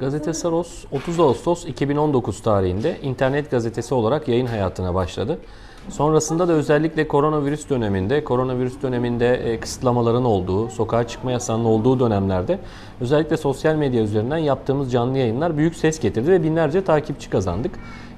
Gazete Saros 30 Ağustos 2019 tarihinde internet gazetesi olarak yayın hayatına başladı. Sonrasında da özellikle koronavirüs döneminde, koronavirüs döneminde e, kısıtlamaların olduğu, sokağa çıkma yasağının olduğu dönemlerde özellikle sosyal medya üzerinden yaptığımız canlı yayınlar büyük ses getirdi ve binlerce takipçi kazandık.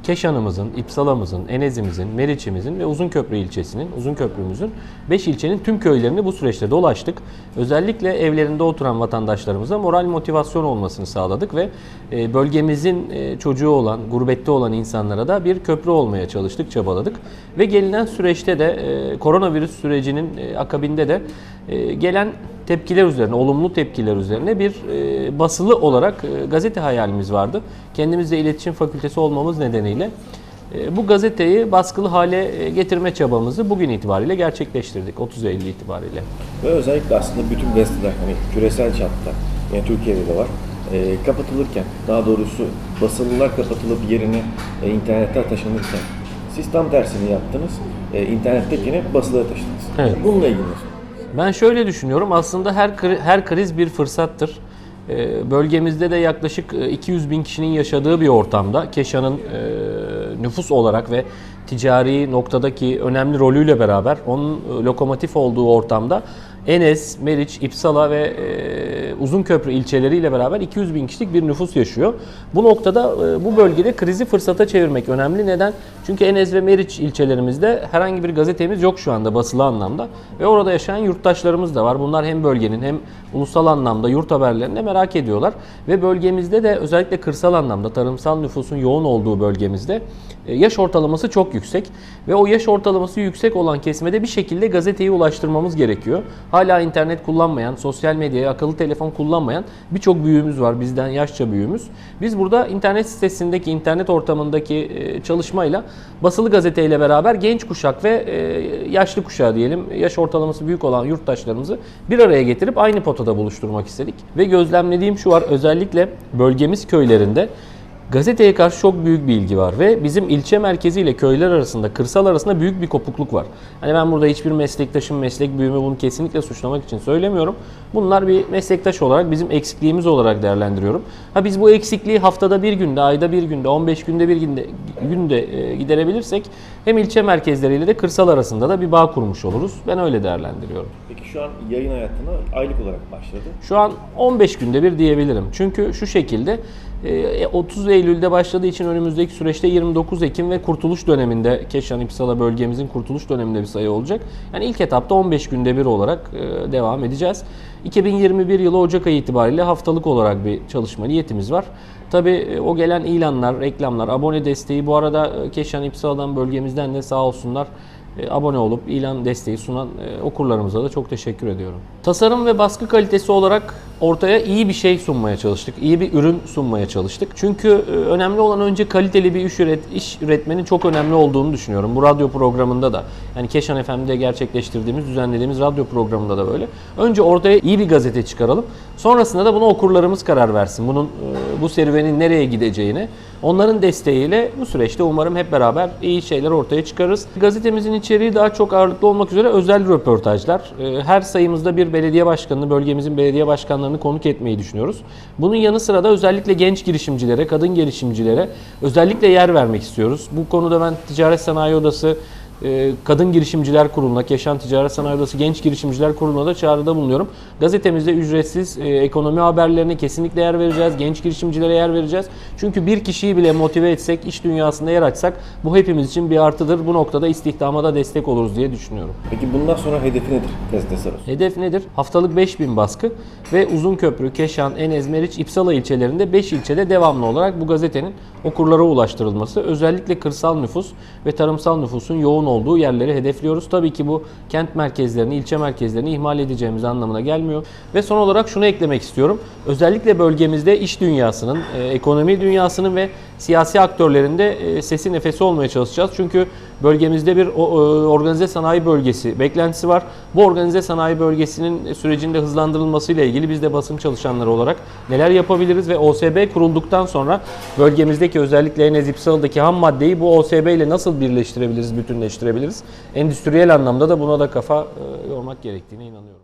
Keşan'ımızın, İpsala'mızın, Enez'imizin, Meriç'imizin ve Uzunköprü ilçesinin, Uzunköprümüzün 5 ilçenin tüm köylerini bu süreçte dolaştık. Özellikle evlerinde oturan vatandaşlarımıza moral motivasyon olmasını sağladık ve e, bölgemizin e, çocuğu olan, gurbette olan insanlara da bir köprü olmaya çalıştık, çabaladık. Ve gelinen süreçte de e, koronavirüs sürecinin e, akabinde de e, gelen tepkiler üzerine, olumlu tepkiler üzerine bir e, basılı olarak e, gazete hayalimiz vardı. Kendimizde iletişim fakültesi olmamız nedeniyle e, bu gazeteyi baskılı hale e, getirme çabamızı bugün itibariyle gerçekleştirdik 30 Eylül itibariyle. Ve özellikle aslında bütün gazeteler hani küresel çapta, yani Türkiye'de de var, e, kapatılırken, daha doğrusu basılılar kapatılıp yerine e, internete taşınırken siz tam tersini yaptınız. E, internettekini basılıya taşıdınız. Evet. Bununla ilgili? Ben şöyle düşünüyorum. Aslında her kri- her kriz bir fırsattır. Ee, Bölgemizde de yaklaşık e, 200 bin kişinin yaşadığı bir ortamda Keşan'ın e, nüfus olarak ve ticari noktadaki önemli rolüyle beraber onun e, lokomotif olduğu ortamda Enes, Meriç, İpsala ve e, Uzunköprü ilçeleriyle beraber 200 bin kişilik bir nüfus yaşıyor. Bu noktada e, bu bölgede krizi fırsata çevirmek önemli. Neden? Çünkü Enes ve Meriç ilçelerimizde herhangi bir gazetemiz yok şu anda basılı anlamda. Ve orada yaşayan yurttaşlarımız da var. Bunlar hem bölgenin hem ulusal anlamda yurt haberlerini de merak ediyorlar. Ve bölgemizde de özellikle kırsal anlamda tarımsal nüfusun yoğun olduğu bölgemizde e, yaş ortalaması çok yüksek. Ve o yaş ortalaması yüksek olan kesime de bir şekilde gazeteyi ulaştırmamız gerekiyor. Hala internet kullanmayan, sosyal medyayı, akıllı telefon kullanmayan birçok büyüğümüz var. Bizden yaşça büyüğümüz. Biz burada internet sitesindeki, internet ortamındaki e, çalışmayla basılı gazeteyle beraber genç kuşak ve e, yaşlı kuşağı diyelim, yaş ortalaması büyük olan yurttaşlarımızı bir araya getirip aynı potada buluşturmak istedik. Ve gözlemlediğim şu var, özellikle bölgemiz köylerinde Gazeteye karşı çok büyük bir ilgi var ve bizim ilçe merkezi ile köyler arasında, kırsal arasında büyük bir kopukluk var. Hani ben burada hiçbir meslektaşım, meslek büyüğümü bunu kesinlikle suçlamak için söylemiyorum. Bunlar bir meslektaş olarak bizim eksikliğimiz olarak değerlendiriyorum. Ha biz bu eksikliği haftada bir günde, ayda bir günde, 15 günde bir günde, günde e, giderebilirsek hem ilçe merkezleriyle de kırsal arasında da bir bağ kurmuş oluruz. Ben öyle değerlendiriyorum. Peki şu an yayın hayatına aylık olarak başladı. Şu an 15 günde bir diyebilirim. Çünkü şu şekilde 30 Eylül'de başladığı için önümüzdeki süreçte 29 Ekim ve kurtuluş döneminde Keşan İpsala bölgemizin kurtuluş döneminde bir sayı olacak. Yani ilk etapta 15 günde bir olarak e, devam edeceğiz. 2021 yılı Ocak ayı itibariyle haftalık olarak bir çalışma niyetimiz var. Tabii o gelen ilanlar, reklamlar, abone desteği bu arada e, Keşan İpsala'dan bölgemizden de sağ olsunlar e, abone olup ilan desteği sunan e, okurlarımıza da çok teşekkür ediyorum. Tasarım ve baskı kalitesi olarak ortaya iyi bir şey sunmaya çalıştık. iyi bir ürün sunmaya çalıştık. Çünkü e, önemli olan önce kaliteli bir iş, üret, iş üretmenin çok önemli olduğunu düşünüyorum. Bu radyo programında da yani Keşan FM'de gerçekleştirdiğimiz, düzenlediğimiz radyo programında da böyle. Önce ortaya iyi bir gazete çıkaralım. Sonrasında da buna okurlarımız karar versin. Bunun bu serüvenin nereye gideceğini. Onların desteğiyle bu süreçte umarım hep beraber iyi şeyler ortaya çıkarırız. Gazetemizin içeriği daha çok ağırlıklı olmak üzere özel röportajlar. Her sayımızda bir belediye başkanını, bölgemizin belediye başkanlarını konuk etmeyi düşünüyoruz. Bunun yanı sıra da özellikle genç girişimcilere, kadın girişimcilere özellikle yer vermek istiyoruz. Bu konuda ben Ticaret Sanayi Odası Kadın Girişimciler Kurulu'na, Keşan Ticaret Sanayi Odası Genç Girişimciler Kurulu'na da çağrıda bulunuyorum. Gazetemizde ücretsiz e, ekonomi haberlerine kesinlikle yer vereceğiz. Genç girişimcilere yer vereceğiz. Çünkü bir kişiyi bile motive etsek, iş dünyasında yer açsak bu hepimiz için bir artıdır. Bu noktada istihdama da destek oluruz diye düşünüyorum. Peki bundan sonra hedefi nedir gazete? Hedef nedir? Haftalık 5000 baskı ve Uzunköprü, Keşan, Enez, Meriç, İpsala ilçelerinde 5 ilçede devamlı olarak bu gazetenin okurlara ulaştırılması. Özellikle kırsal nüfus ve tarımsal nüfusun yoğun olduğu yerleri hedefliyoruz. Tabii ki bu kent merkezlerini, ilçe merkezlerini ihmal edeceğimiz anlamına gelmiyor. Ve son olarak şunu eklemek istiyorum. Özellikle bölgemizde iş dünyasının, e, ekonomi dünyasının ve siyasi aktörlerinde e, sesi nefesi olmaya çalışacağız. Çünkü bölgemizde bir e, organize sanayi bölgesi beklentisi var. Bu organize sanayi bölgesinin sürecinde hızlandırılmasıyla ilgili biz de basın çalışanları olarak neler yapabiliriz ve OSB kurulduktan sonra bölgemizdeki özellikle Enes İpsal'daki ham maddeyi bu OSB ile nasıl birleştirebiliriz, bütünleştirebiliriz? Endüstriyel anlamda da buna da kafa e, yormak gerektiğine inanıyorum.